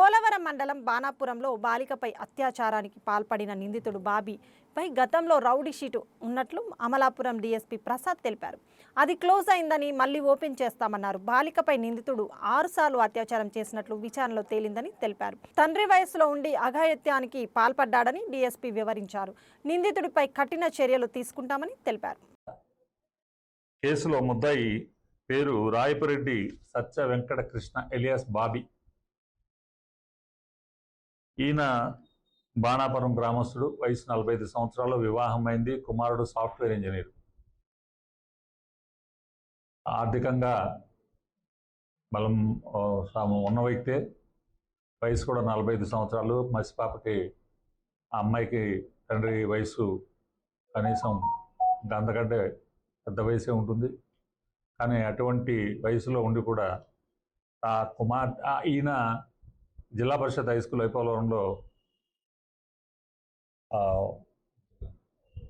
పోలవరం మండలం బాణాపురంలో బాలికపై అత్యాచారానికి పాల్పడిన నిందితుడు బాబీపై గతంలో రౌడీ షీటు ఉన్నట్లు అమలాపురం డీఎస్పీ ప్రసాద్ తెలిపారు. అది క్లోజ్ అయిందని మళ్ళీ ఓపెన్ చేస్తామన్నారు. బాలికపై నిందితుడు ఆరుసార్లు అత్యాచారం చేసినట్లు విచారణలో తేలిందని తెలిపారు. తండ్రి వయసులో ఉండి అఘాయత్యానికి పాల్పడ్డాడని డీఎస్పీ వివరించారు. నిందితుడిపై కఠిన చర్యలు తీసుకుంటామని తెలిపారు. కేసులో ముద్దాయి పేరు రాయపురెడ్డి సత్య వెంకట కృష్ణ ఎలియాస్ బాబీ. ఈయన బాణాపురం గ్రామస్తుడు వయసు నలభై ఐదు సంవత్సరాలు వివాహం అయింది కుమారుడు సాఫ్ట్వేర్ ఇంజనీర్. ఆర్థికంగా బలం తాము ఉన్న వ్యక్తే. వయసు కూడా నలభై ఐదు సంవత్సరాలు. మసిపాపకి ఆ అమ్మాయికి తండ్రి వయసు కనీసం ఇంకా అంతకంటే పెద్ద వయసే ఉంటుంది. కానీ అటువంటి వయసులో ఉండి కూడా ఆ కుమార్ ఈయన జిల్లా పరిషత్ హై స్కూల్ అయిపోవడంలో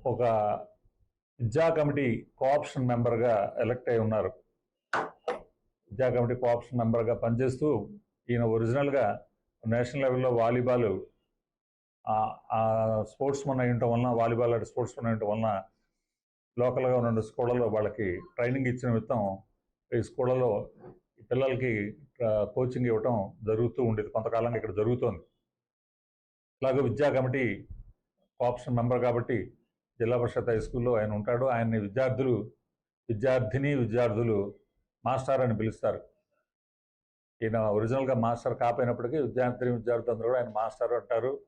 ఒక విద్యా కమిటీ కోఆప్షన్ మెంబర్గా ఎలక్ట్ అయి ఉన్నారు. విద్యా కమిటీ కోఆప్షన్ మెంబర్గా పనిచేస్తూ ఈయన ఒరిజినల్గా నేషనల్ లెవెల్లో వాలీబాల్ స్పోర్ట్స్ మన్ అయి ఉండటం వలన వాలీబాల్ ఆడే స్పోర్ట్స్ మన్ అయి ఉండటం వలన లోకల్గా ఉన్న స్కూళ్ళలో వాళ్ళకి ట్రైనింగ్ ఇచ్చిన విత్తం ఈ స్కూళ్ళలో పిల్లలకి కోచింగ్ ఇవ్వటం జరుగుతూ ఉండేది. కొంతకాలంగా ఇక్కడ జరుగుతోంది. ఇలాగే విద్యా కమిటీ ఆప్షన్ మెంబర్ కాబట్టి జిల్లా పరిషత్ హై స్కూల్లో ఆయన ఉంటాడు. ఆయన్ని విద్యార్థులు విద్యార్థిని విద్యార్థులు మాస్టర్ అని పిలుస్తారు. ఈయన ఒరిజినల్గా మాస్టర్ కాపోయినప్పటికీ విద్యార్థిని విద్యార్థులు అందరూ కూడా ఆయన మాస్టర్ అంటారు.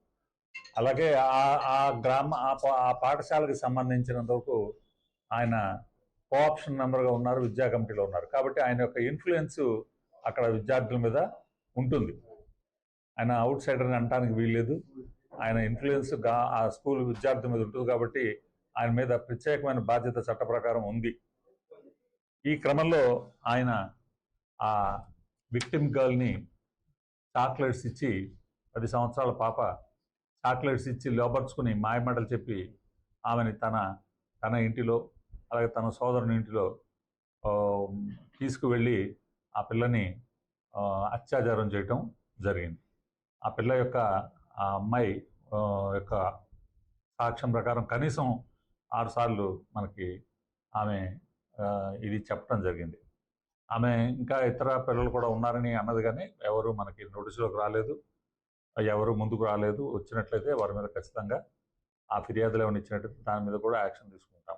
అలాగే ఆ గ్రామ ఆ పా- ఆ పాఠశాలకు సంబంధించినంత వరకు ఆయన కోఆప్షన్ మెంబర్గా ఉన్నారు విద్యా కమిటీలో ఉన్నారు. కాబట్టి ఆయన యొక్క ఇన్ఫ్లుయెన్స్ అక్కడ విద్యార్థుల మీద ఉంటుంది. ఆయన అవుట్ సైడర్ అని అనడానికి వీల్లేదు. ఆయన ఇన్ఫ్లుయెన్స్ ఆ స్కూల్ విద్యార్థుల మీద ఉంటుంది కాబట్టి ఆయన మీద ప్రత్యేకమైన బాధ్యత చట్ట ప్రకారం ఉంది. ఈ క్రమంలో ఆయన ఆ విక్టిమ్ గర్ల్ని చాక్లెట్స్ ఇచ్చి పది సంవత్సరాల పాప చాక్లెట్స్ ఇచ్చి లోపరుచుకుని మాయమాటలు చెప్పి ఆమెని తన తన ఇంటిలో అలాగే తన సోదరుని ఇంటిలో తీసుకువెళ్ళి ఆ పిల్లని అత్యాచారం చేయటం జరిగింది. ఆ పిల్ల యొక్క ఆ అమ్మాయి యొక్క సాక్ష్యం ప్రకారం కనీసం ఆరుసార్లు మనకి ఆమె ఇది చెప్పడం జరిగింది. ఆమె ఇంకా ఇతర పిల్లలు కూడా ఉన్నారని అన్నది కానీ ఎవరు మనకి నోటీసులోకి రాలేదు. ఎవరు ముందుకు రాలేదు. వచ్చినట్లయితే వారి మీద ఖచ్చితంగా ఆ ఫిర్యాదులు ఏమైనా ఇచ్చినట్లయితే దాని మీద కూడా యాక్షన్ తీసుకుంటాం